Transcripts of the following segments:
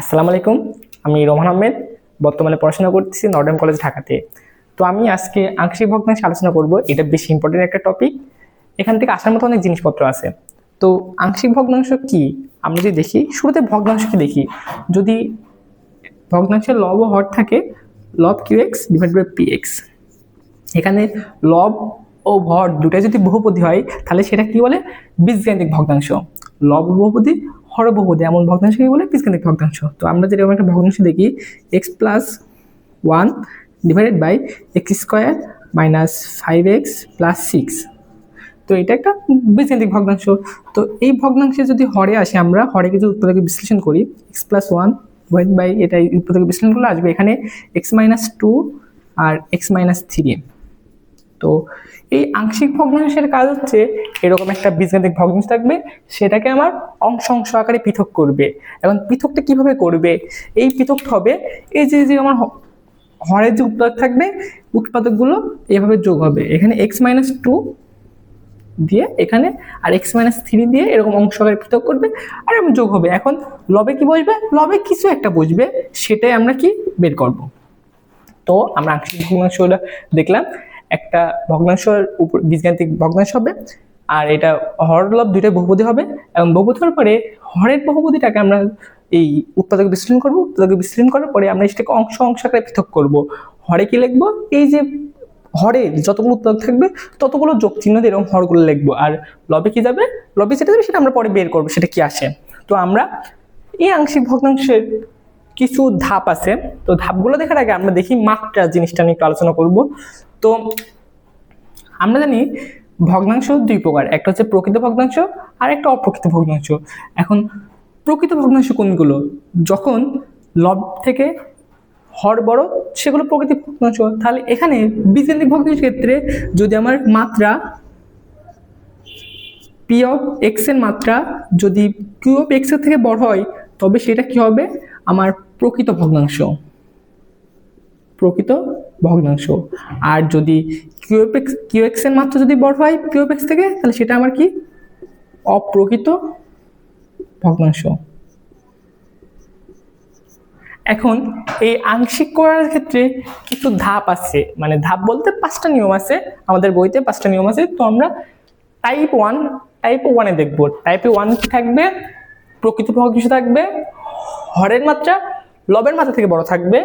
আসসালামু আলাইকুম, আমি রোমান আহমেদ, বর্তমানে পড়াশোনা করতেছি নর্ডার্ন কলেজ ঢাকাতে। তো আমি আজকে আংশিক ভগ্নাংশ আলোচনা করব, এটা বেশি ইম্পর্টেন্ট একটা টপিক এখান থেকে আসার মতো অনেক জিনিসপত্র আছে। তো আংশিক ভগ্নাংশ কি? আমরা যদি দেখি, শুরুতে ভগ্নাংশকে দেখি। যদি ভগ্নাংশের লব ও হর থাকে, লব Q X divide by P X এখানে লব ও ভর দুটাই যদি বহুপদী হয়, তাহলে সেটা কি বলে? বীজগাণিতিক ভগ্নাংশ। লব বহুপদী হর বহুপদী এমন ভগ্নাংশ কি বলে? বীজগাণিতিক ভগ্নাংশ। তো আমরা যেরকম একটা ভগ্নাংশ দেখি X plus one divided by X square minus five X plus six তো এটা একটা বীজগাণিতিক ভগ্নাংশ। তো এই ভগ্নাংশে যদি হরে আসে, আমরা হরে কিছু উৎপাদকে বিশ্লেষণ করি X plus one divide by এটা উৎপাদকে বিশ্লেষণ করলে আসবে এখানে এক্স মাইনাস টু আর এক্স মাইনাস থ্রি তো এই আংশিক ভগ্নাংশের কাজ হচ্ছে এরকম একটা বীজগাণিতিক ভগ্নাংশ থাকবে, সেটাকে আমার অংশ অংশ আকারে পৃথক করবে। এখন পৃথকটা কীভাবে করবে? এই পৃথকটা হবে এই যে যে আমার হরের যে উৎপাদক থাকবে, উৎপাদকগুলো এভাবে যোগ হবে। এখানে এক্স মাইনাস টু দিয়ে এখানে আর এক্স মাইনাস থ্রি দিয়ে এরকম অংশ আকারে পৃথক করবে, আর এরকম যোগ হবে। এখন লবে কি বসবে? লবে কিছু একটা বসবে, সেটাই আমরা কি বের করব? তো আমরা আংশিক ভগ্নাংশটা দেখলাম। একটা ভগ্নাংশের উপর, বীজগাণিতিক ভগ্নাংশ হবে, আর এটা হর লব দুইটা বহুপদী হবে, এবং বহুপদী হওয়ার পরে হরের বহুপদীটাকে আমরা এই উৎপাদক বিশ্লেষণ করব, উৎপাদক বিশ্লেষণ করার পরে আমরা সেটাকে অংশ অংশ আকারে পৃথক করব। হরে কি লিখব? এই যে হরে যতগুলো উৎপাদক থাকবে, ততগুলো যোগ চিহ্ন দিয়ে এরকম হরগুলো লিখব, আর লবে কি যাবে? লবে যেটা যাবে সেটা আমরা পরে বের করব, সেটা কি আসে? তো আমরা এই আংশিক ভগ্নাংশের কিছু ধাপ আছে, তো ধাপগুলো দেখার আগে আমরা দেখি মাত্রা জিনিসটা নিয়ে একটু আলোচনা করব। তো আমরা জানি ভগ্নাংশ দুই প্রকার, একটা হচ্ছে প্রকৃত ভগ্নাংশ আর একটা অপ্রকৃত ভগ্নাংশ। এখন প্রকৃত ভগ্নাংশ কোনগুলো? যখন লব থেকে হর বড়, সেগুলো প্রকৃতি ভগ্নাংশ। তাহলে এখানে বীজগাণিতিক ভগ্নাংশের ক্ষেত্রে যদি আমার মাত্রা পি অফ এক্সের মাত্রা যদি কিউ অফ এক্সের থেকে বড় হয়, তবে সেটা কি হবে? আমার প্রকৃত ভগ্নাংশ। প্রকৃত ভগ্নাংশ। আর যদি কিউ এফ এক্সের মাত্রা যদি বড় হয় কিউ এফ এক্স থেকে, তাহলে সেটা আমার কি? অপ্রকৃত ভগ্নাংশ। এখন এই আংশিক করার ক্ষেত্রে কিছু ধাপ আছে। মানে ধাপ বলতে পাঁচটা নিয়ম আছে, আমাদের বইতে পাঁচটা নিয়ম আছে। তো আমরা টাইপ ওয়ান টাইপ ওয়ানে দেখব। টাইপে ওয়ান কি থাকবে? প্রকৃত ভগ্নাংশ থাকবে। হরের মাত্রা লবের মাত্রা থেকে বড় থাকবে।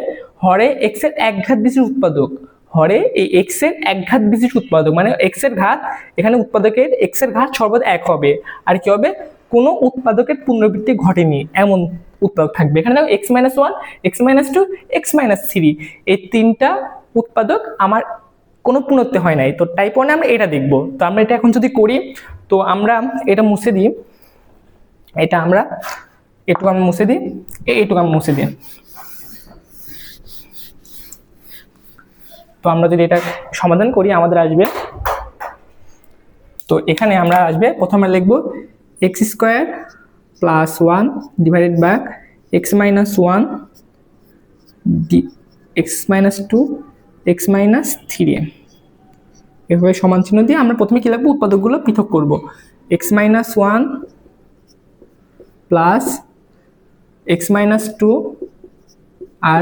হরে এক্সের এক বিশিষ্ট উৎপাদক। হরে এই এক্সের এক বিশিষ্ট উৎপাদক মানে এক্সের ঘাত, এখানে উৎপাদকের এক্সের ঘাত সর্বদা এক হবে। আর কি হবে? কোনো উৎপাদকের পুনরাবৃত্তি ঘটেনি, এমন উৎপাদক থাকবে। এখানে দেখো X minus one X minus two X minus three এই তিনটা উৎপাদক আমার কোনো পুনরুক্তি হয় নাই। তো টাইপ ওয়ানে আমরা এটা দেখব। তো আমরা এটা এখন যদি করি, তো আমরা এটা মুছে দিই। এটা আমরা, এটুকু আমি মুছে দিই। এ- এইটুকু আমি মুছে দিই। আমরা যদি এটা সমাধান করি, আমাদের আসবে। তো এখানে আমরা আসবে, প্রথমে লিখব X square plus one divided by X minus one D X minus two X minus three এভাবে সমান চিহ্ন দিয়ে আমরা প্রথমে কী লিখব? উৎপাদকগুলো পৃথক করব। X minus one plus X minus two আর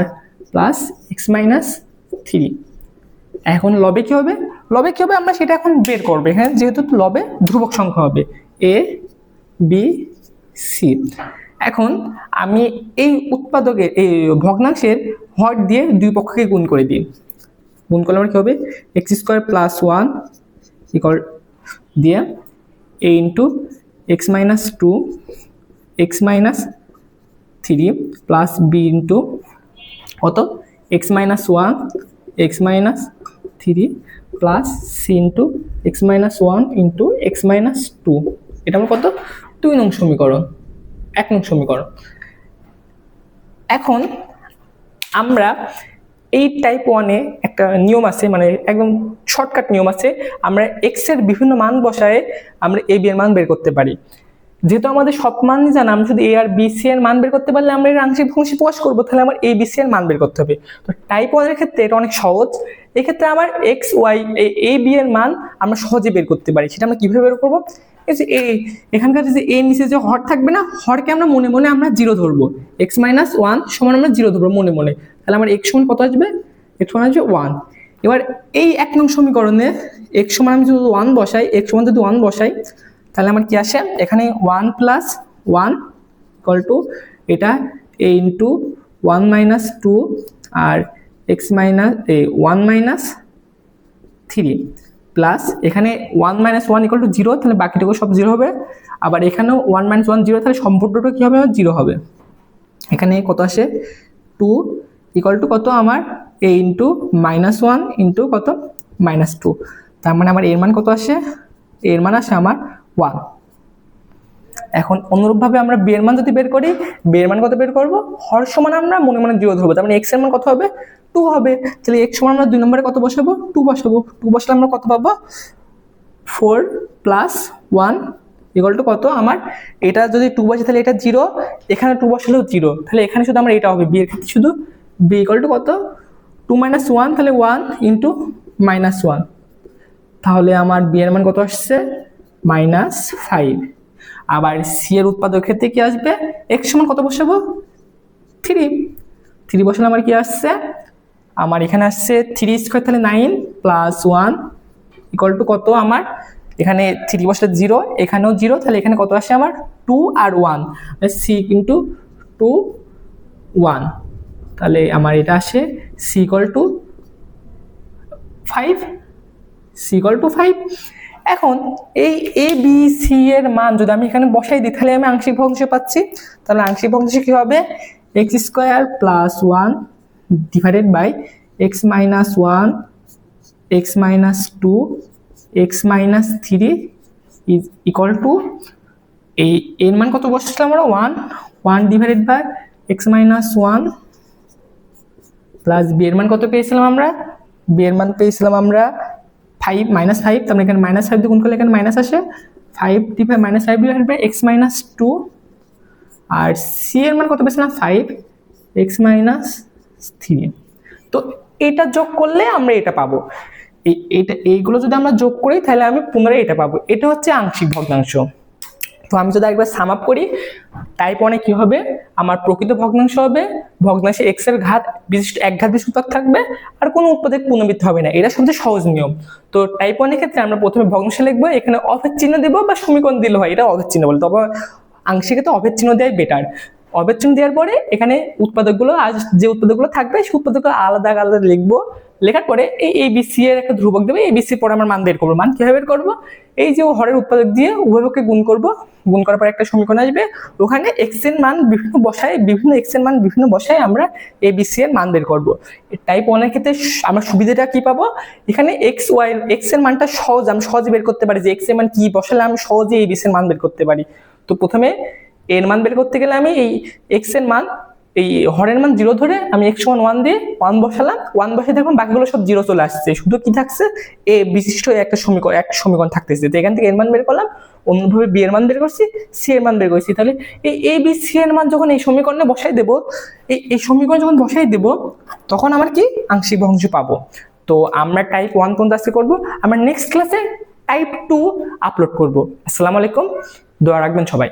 প্লাস এক্স মাইনাস থ্রি এখন লবে কি হবে? লবে কি হবে? আমরা সেটা এখন বের করব এখানে যেহেতু লবে ধ্রুবক সংখ্যা হবে। এ বি সি এখন আমি এই উৎপাদকের এই ভগ্নাংশের হর দিয়ে দুই পক্ষকে গুণ করে দিই। গুণ করলে আমার কি হবে? X square plus one equal দিয়ে A into X minus two X minus three plus B into কত? X minus one X minus three plus C into X minus one into X minus two এটা আমার কত? দুই নং সমীকরণ। এক নং সমীকরণ। এখন আমরা এই টাইপ ওয়ানে একটা নিয়ম আছে মানে একদম শর্টকাট নিয়ম আছে। আমরা এক্সের বিভিন্ন মান বসায় আমরা এ বি মান বের করতে পারি। যেহেতু আমাদের সব মানই জানা, আমরা শুধু এ আর বি সি এর মান বের করতে পারলে আমরা এর আংশিক ভগ্নাংশ প্রকাশ করব, তাহলে আমার এ বি সি এর মান বের করতে হবে। তো টাইপ ওয়ানের ক্ষেত্রে এটা অনেক সহজ। এক্ষেত্রে আমার এক্স ওয়াই এ বি এর মান আমরা সহজে বের করতে পারি। সেটা আমরা কীভাবে বের করব? এই যে এ এখানকার যে এ নিচে যে হর থাকবে না, হরকে আমরা মনে মনে আমরা জিরো ধরবো। এক্স মাইনাস ওয়ান সমান আমরা জিরো ধরবো মনে মনে। তাহলে আমার এক্স সমান কত আসবে? এক্স সমান আসবে ওয়ান এবার এই এক নং সমীকরণে এক্স সমান আমি যদি ওয়ান বসাই এক্স সমান যদি ওয়ান বসাই তাহলে আমার কি আসে? এখানে one plus one equal to এটা A into one minus two R X minus A one minus three plus এখানে one minus one equal to zero তাহলে বাকিটুকু সব জিরো হবে। আবার এখানেও ওয়ান মাইনাস ওয়ান জিরো তাহলে সম্পূর্ণটা কী হবে? আমার জিরো হবে। এখানে কত আসে? টু ইকুয়াল টু কত আমার? A into minus one into কত? মাইনাস টু তার মানে আমার এর মান কত আসে? এর মান আসে আমার ওয়ান এখন অনুরূপভাবে আমরা বিয়ের মান যদি বের করি বিয়ের মান কত বের করব? হর সমান আমরা মনে মনে জিরো ধরবো, তার মানে এক্সের মান কত হবে? টু হবে। তাহলে এক্স সমান আমরা দুই নম্বরে কত বসাবো? টু বসাবো। টু বসলে আমরা কত পাবো? Four plus one equal to কত? আমার এটা যদি টু বসে, তাহলে এটা জিরো এখানে টু বসালেও জিরো তাহলে এখানে শুধু আমার এটা হবে। বি এর ক্ষেত্রে শুধু বি ইকুয়াল টু কত? টু মাইনাস ওয়ান তাহলে ওয়ান ইন্টু মাইনাস ওয়ান তাহলে আমার বি এর মান কত আসছে? Minus five. আবার সি এর উৎপাদক ক্ষেত্রে কি আসবে? এক্স সমান কত বসাবো? থ্রি। থ্রি বসালে আমার কি আসছে? আমার এখানে আসছে থ্রি স্কোয়ার তাহলে nine plus one equal to কত আমার? এখানে থ্রি বসলে জিরো, এখানেও জিরো, তাহলে এখানে কত আসে আমার? টু আর ওয়ান। সি কিন্তু টু ওয়ান তাহলে আমার এটা আসে C equal to five C equal to five এখন এই এ বি সি এর মান যদি আমি এখানে বসাই দিই, তাহলে আমি আংশিক ভগ্নাংশ পাচ্ছি। তাহলে আংশিক ভগ্নাংশ কী হবে? X square plus one divided by X minus one X minus two X minus three is equal to এই এর মান কত বসছিলাম আমরা? One one divided by X minus one plus B এর মান কত পেয়েছিলাম আমরা? বি এর মান পেয়েছিলাম আমরা ফাইভ মাইনাস ফাইভ তার মানে এখানে মাইনাস ফাইভ দিয়ে গুণ করলে এখানে মাইনাস আসে। Five divide minus five divide five X minus two আর সি এর মান কত পেয়েছিলাম? ফাইভ এক্স মাইনাস থ্রি তো এটা যোগ করলে আমরা এটা পাবো। এটা এইগুলো যদি আমরা যোগ করি, তাহলে আমি পুনরায় এটা পাবো। এটা হচ্ছে আংশিক ভগ্নাংশ। তো আমি যদি একবার সাম আপ করি টাইপ ওয়ানে কি হবে? আমার প্রকৃত ভগ্নাংশ হবে, ভগ্নাংশে এক্সের ঘাত বিশিষ্ট এক ঘাত বিশিষ্ট থাকবে, আর কোনো উৎপাদক পুনর্বৃত্ত হবে না। এটা সবচেয়ে সহজ নিয়ম। তো টাইপ ওয়ানের ক্ষেত্রে আমরা প্রথমে ভগ্নাংশ লিখব, এখানে অভেদ চিহ্ন দেবো বা সমীকরণ দিলে হয়। এটা অভেদ চিহ্ন বলে। তবে আংশিকে তো অভেদ চিহ্ন দেয় বেটার অভেদ চিহ্ন দেওয়ার পরে এখানে উৎপাদকগুলো, আজ যে উৎপাদকগুলো থাকবে, সেই উৎপাদকগুলো আলাদা আলাদা লিখব। লেখার পরে এই এবিসি এর একটা ধ্রুবক দেবে এবিসি পরে আমার মান বের করব। মান কীভাবে বের করব? এই যে হরের উৎপাদক দিয়ে উভয়কে গুণ করব। গুণ করার পরে একটা সমীকরণ আসবে। ওখানে এক্সের মান বিভিন্ন বসায়, বিভিন্ন এক্সের মান বিভিন্ন বসায় আমরা এবিসি এর মান বের করব। টাইপ ওয়ানের ক্ষেত্রে আমরা সুবিধাটা কি পাবো? এখানে এক্স ওয়াই এক্সের মানটা সহজ, আমি সহজে বের করতে পারি যে এক্সের মান কি বসালে আমি সহজে এবিসি এর মান বের করতে পারি। তো প্রথমে এর মান বের করতে গেলে আমি এই এক্সের মান, এই হরের মান জিরো ধরে আমি এক্স ওয়ান ওয়ান দিয়ে ওয়ান বসালাম। ওয়ান বসে দেখুন বাকিগুলো সব জিরো চলে আসছে। শুধু কি থাকছে? এ বিশিষ্ট একটা সমীকরণ এক সমীকরণ থাকতেছে। তো এখান থেকে এর মান বের করলাম, অন্যভাবে বি এর মান বের করছি সি এর মান বের করছি। তাহলে এই এ বি সি এর মান যখন এই সমীকরণে বসাই দেবো, এই এই সমীকরণ যখন বসাই দেবো, তখন আমার কি? আংশিক ভগ্নাংশ পাবো। তো আমরা টাইপ ওয়ান পর্যন্ত আজকে করব। আমরা নেক্সট ক্লাসে টাইপ টু আপলোড করব। আসসালামু আলাইকুম। দোয়া রাখবেন সবাই।